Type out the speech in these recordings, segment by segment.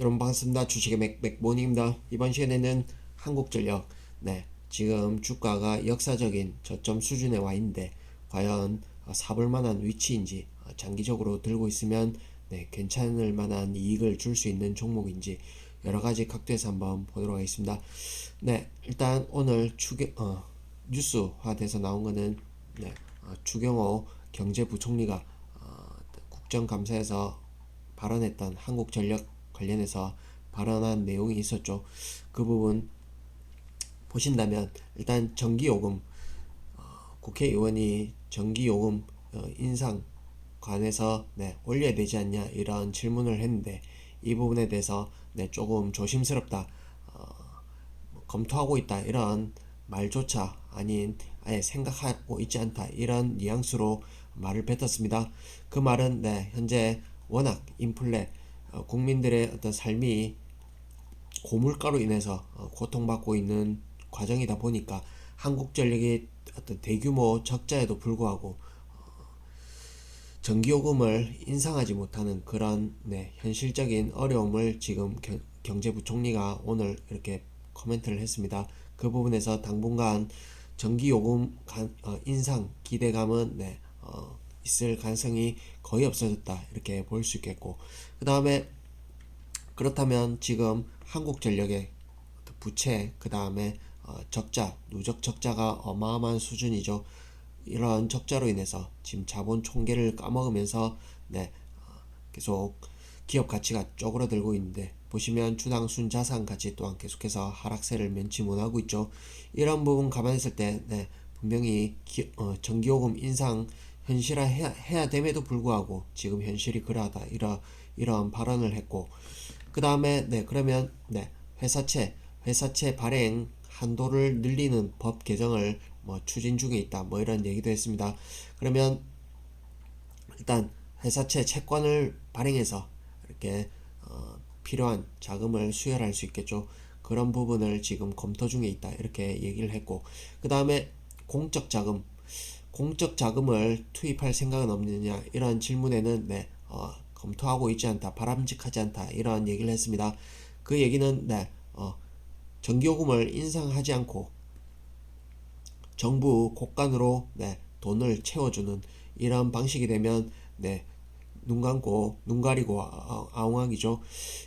여러분 반갑습니다. 주식의 맥맥모닝입니다. 이번 시간에는 한국전력 네 지금 주가가 역사적인 저점 수준에 와 있는데 과연 어, 사볼 만한 위치인지 어, 장기적으로 들고 있으면 네 괜찮을 만한 이익을 줄 수 있는 종목인지 여러 가지 각도에서 한번 보도록 하겠습니다. 네 일단 오늘 추경 어, 뉴스화돼서 나온 거는 네, 어, 추경호 경제부총리가 어, 국정감사에서 발언했던 한국전력 관련해서 발언한 내용이 있었죠. 그 부분 보신다면 일단 전기요금 어, 국회의원이 전기요금 어, 인상 관해서 네, 올려야 되지 않냐 이런 질문을 했는데 이 부분에 대해서 네, 조금 조심스럽다 어, 뭐 검토하고 있다 이런 말조차 아닌 아예 생각하고 있지 않다 이런 뉘앙스로 말을 뱉었습니다. 그 말은 네, 현재 워낙 인플레 어, 국민들의 어떤 삶이 고물가로 인해서 어, 고통받고 있는 과정이다 보니까 한국전력이 어떤 대규모 적자에도 불구하고 어, 전기요금을 인상하지 못하는 그런 네, 현실적인 어려움을 지금 겨, 경제부총리가 오늘 이렇게 코멘트를 했습니다. 그 부분에서 당분간 전기요금 간, 어, 인상 기대감은 네, 어, 있을 가능성이 거의 없어졌다. 이렇게 볼 수 있겠고. 그 다음에 그렇다면 지금 한국전력의 부채 그 다음에 어, 적자 누적 적자가 어마어마한 수준이죠. 이런 적자로 인해서 지금 자본 총계를 까먹으면서 네 어, 계속 기업 가치가 쪼그라들고 있는데 보시면 주당 순자산 가치 또한 계속해서 하락세를 면치 못하고 있죠. 이런 부분 감안했을 때 네, 분명히 기, 어, 전기요금 인상 현실화 해야, 해야 됨에도 불구하고 지금 현실이 그러하다 이러 이러한 발언을 했고 그 다음에 네 그러면 네 회사채 회사채 발행 한도를 늘리는 법 개정을 뭐 추진 중에 있다 뭐 이런 얘기도 했습니다. 그러면 일단 회사채 채권을 발행해서 이렇게 어, 필요한 자금을 수혈할 수 있겠죠. 그런 부분을 지금 검토 중에 있다 이렇게 얘기를 했고 그 다음에 공적 자금 공적 자금을 투입할 생각은 없느냐 이런 질문에는 네, 어, 검토하고 있지 않다 바람직하지 않다 이런 얘기를 했습니다. 그 얘기는 네, 어, 전기요금을 인상하지 않고 정부 곳간으로 네, 돈을 채워주는 이런 방식이 되면 네, 눈 감고 눈 가리고 아, 아웅하기죠.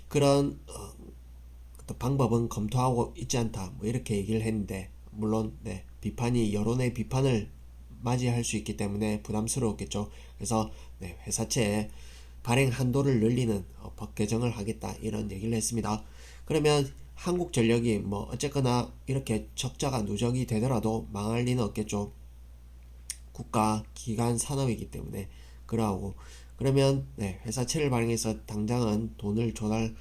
그런 어, 방법은 검토하고 있지 않다. 뭐 이렇게 얘기를 했는데 물론 네, 비판이 여론의 비판을 맞이할 수 있기 때문에 부담스러웠겠죠. 그래서 네, 회사채 발행 한도를 늘리는 어, 법 개정을 하겠다 이런 얘기를 했습니다. 그러면 한국전력이 뭐 어쨌거나 이렇게 적자가 누적이 되더라도 망할 리는 없겠죠. 국가 기관 산업이기 때문에 그러하고 그러면 네, 회사채를 발행해서 당장은 돈을 조달할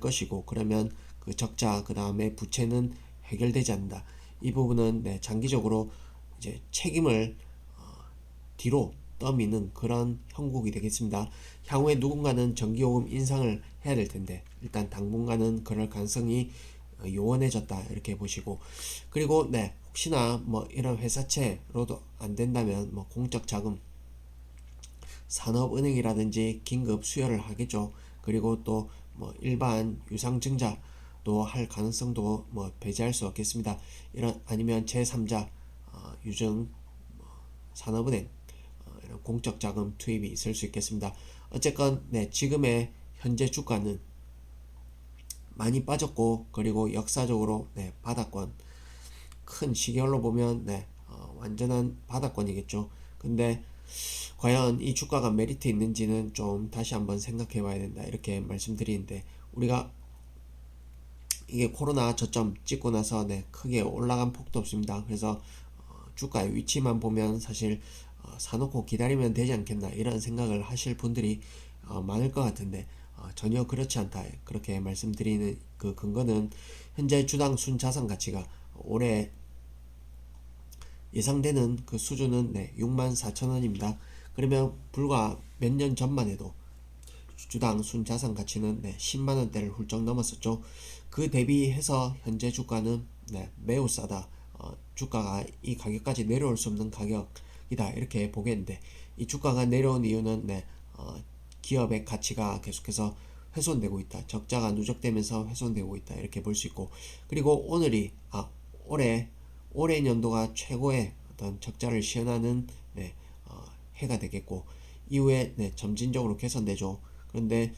것이고 그러면 그 적자 그 다음에 부채는 해결되지 않는다. 이 부분은 네, 장기적으로 이제 책임을 어, 뒤로 떠미는 그런 형국이 되겠습니다. 향후에 누군가는 전기요금 인상을 해야 될 텐데 일단 당분간은 그럴 가능성이 어, 요원해졌다 이렇게 보시고 그리고 네 혹시나 뭐 이런 회사채로도 안 된다면 뭐 공적 자금 산업은행이라든지 긴급 수혈을 하겠죠. 그리고 또 뭐 일반 유상증자도 할 가능성도 뭐 배제할 수 없겠습니다. 이런 아니면 제3자 어, 유증 뭐 산업은행 어, 이런 공적 자금 투입이 있을 수 있겠습니다. 어쨌건 네 지금의 현재 주가는 많이 빠졌고 그리고 역사적으로 네 바닥권 큰 시계열로 보면 네 어, 완전한 바닥권이겠죠. 근데 과연 이 주가가 메리트 있는지는 좀 다시 한번 생각해 봐야 된다 이렇게 말씀드리는데 우리가 이게 코로나 저점 찍고 나서 네 크게 올라간 폭도 없습니다. 그래서 주가의 위치만 보면 사실 어, 사놓고 기다리면 되지 않겠나 이런 생각을 하실 분들이 어, 많을 것 같은데 어, 전혀 그렇지 않다 그렇게 말씀드리는 그 근거는 현재 주당 순자산 가치가 올해 예상되는 그 수준은 네, 6만 4천 원입니다. 그러면 불과 몇 년 전만 해도 주당 순자산 가치는 네, 10만 원대를 훌쩍 넘었었죠. 그 대비해서 현재 주가는 네, 매우 싸다. 어, 주가가 이 가격까지 내려올 수 없는 가격이다 이렇게 보겠는데 이 주가가 내려온 이유는 네, 어, 기업의 가치가 계속해서 훼손되고 있다. 적자가 누적되면서 훼손되고 있다. 이렇게 볼 수 있고 그리고 오늘이 아 올해 올해 연도가 최고의 어떤 적자를 시현하는 네, 어, 해가 되겠고 이후에 네, 점진적으로 개선되죠. 그런데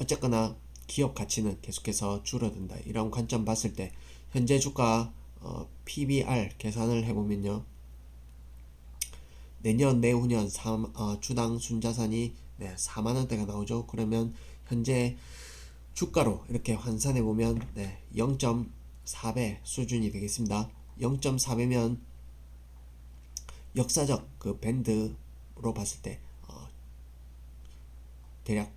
어쨌거나 기업 가치는 계속해서 줄어든다. 이런 관점 봤을 때 현재 주가 어, PBR 계산을 해보면요. 내년 내후년 3, 어, 주당 순자산이 네, 4만 원대가 나오죠. 그러면 현재 주가로 이렇게 환산해 보면 네, 0.4배 수준이 되겠습니다. 0.4배면 역사적 그 밴드로 봤을 때 어, 대략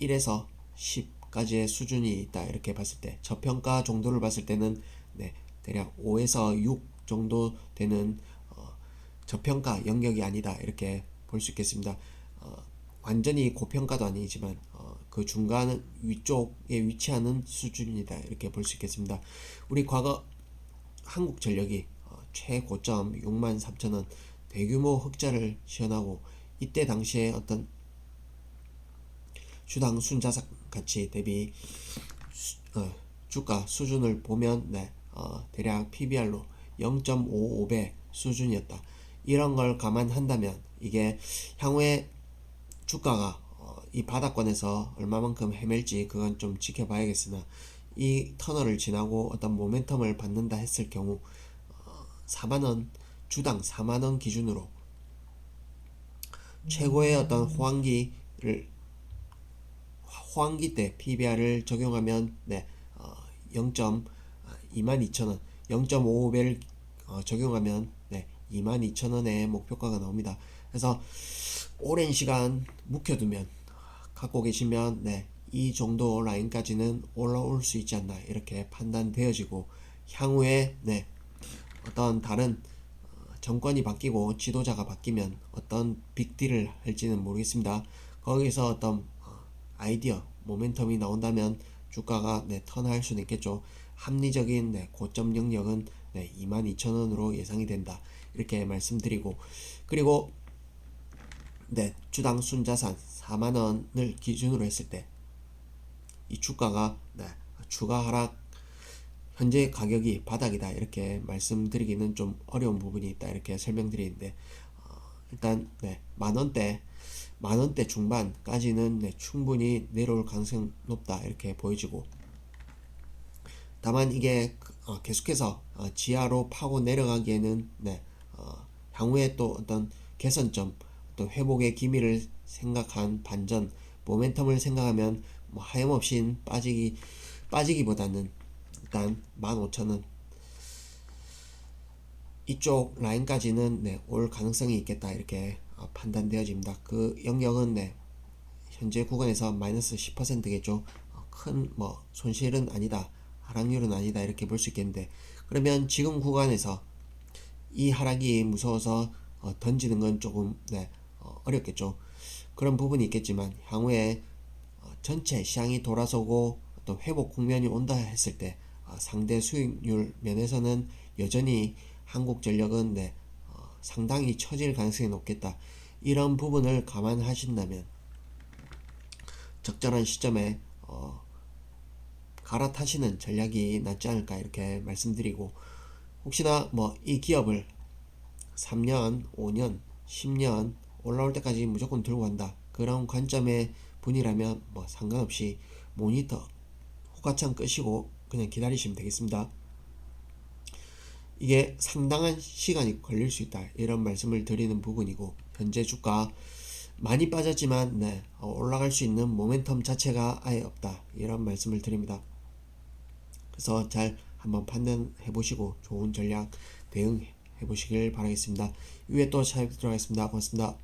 1에서 10까지의 수준이 있다 이렇게 봤을 때 저평가 정도를 봤을 때는 네, 대략 5에서 6 정도 되는 어, 저평가 영역이 아니다 이렇게 볼 수 있겠습니다. 어, 완전히 고평가도 아니지만 어, 그 중간 위쪽에 위치하는 수준이다 이렇게 볼 수 있겠습니다. 우리 과거 한국전력이 어, 최고점 6만 3천 원 대규모 흑자를 시현하고 이때 당시에 어떤 주당 순자산 가치 대비 수, 어, 주가 수준을 보면 네, 어, 대략 PBR로 0.55배 수준이었다. 이런 걸 감안한다면 이게 향후에 주가가 어, 이 바닥권에서 얼마만큼 헤맬지 그건 좀 지켜봐야겠으나 이 터널을 지나고 어떤 모멘텀을 받는다 했을 경우 어, 4만원 주당 4만원 기준으로 최고의 어떤 호황기를 호황기 때 PBR을 적용하면 네, 어, 0.22,000원 0.55배를 어, 적용하면 네, 22,000원의 목표가가 나옵니다. 그래서 오랜 시간 묵혀두면 갖고 계시면 네, 이 정도 라인까지는 올라올 수 있지 않나 이렇게 판단되어지고 향후에 네, 어떤 다른 어, 정권이 바뀌고 지도자가 바뀌면 어떤 빅딜을 할지는 모르겠습니다. 거기서 어떤 어, 아이디어, 모멘텀이 나온다면 주가가 네, 턴할 수는 있겠죠. 합리적인 네, 고점 영역은 네, 22,000원으로 예상이 된다. 이렇게 말씀드리고. 그리고 네, 주당 순자산 4만 원을 기준으로 했을 때 이 주가가 네, 주가 하락 현재 가격이 바닥이다. 이렇게 말씀드리기는 좀 어려운 부분이 있다. 이렇게 설명드리는데 어, 일단 네, 만 원대 만 원대 중반까지는 네, 충분히 내려올 가능성 높다. 이렇게 보여지고 다만 이게 어, 계속해서 어, 지하로 파고 내려가기에는 네, 어, 향후에 또 어떤 개선점 또 회복의 기미를 생각한 반전 모멘텀을 생각하면 뭐 하염없이 빠지기 빠지기보다는 일단 15,000원 이쪽 라인까지는 네, 올 가능성이 있겠다 이렇게 어, 판단되어집니다. 그 영역은 네, 현재 구간에서 마이너스 10%겠죠. 어, 큰뭐 손실은 아니다. 하락률은 아니다. 이렇게 볼 수 있겠는데 그러면 지금 구간에서 이 하락이 무서워서 어, 던지는 건 조금 네, 어, 어렵겠죠. 그런 부분이 있겠지만 향후에 어, 전체 시장이 돌아서고 또 회복 국면이 온다 했을 때 어, 상대 수익률 면에서는 여전히 한국전력은 네, 어, 상당히 처질 가능성이 높겠다. 이런 부분을 감안하신다면 적절한 시점에 어, 갈아타시는 전략이 낫지 않을까 이렇게 말씀드리고 혹시나 뭐 이 기업을 3년, 5년, 10년 올라올 때까지 무조건 들고 간다. 그런 관점의 분이라면 뭐 상관없이 모니터 호가창 끄시고 그냥 기다리시면 되겠습니다. 이게 상당한 시간이 걸릴 수 있다. 이런 말씀을 드리는 부분이고 현재 주가 많이 빠졌지만 네, 어, 올라갈 수 있는 모멘텀 자체가 아예 없다. 이런 말씀을 드립니다. 그래서 잘 한번 판단해 보시고 좋은 전략 대응해 보시길 바라겠습니다. 위에 또 찾아뵙도록 하겠습니다. 고맙습니다.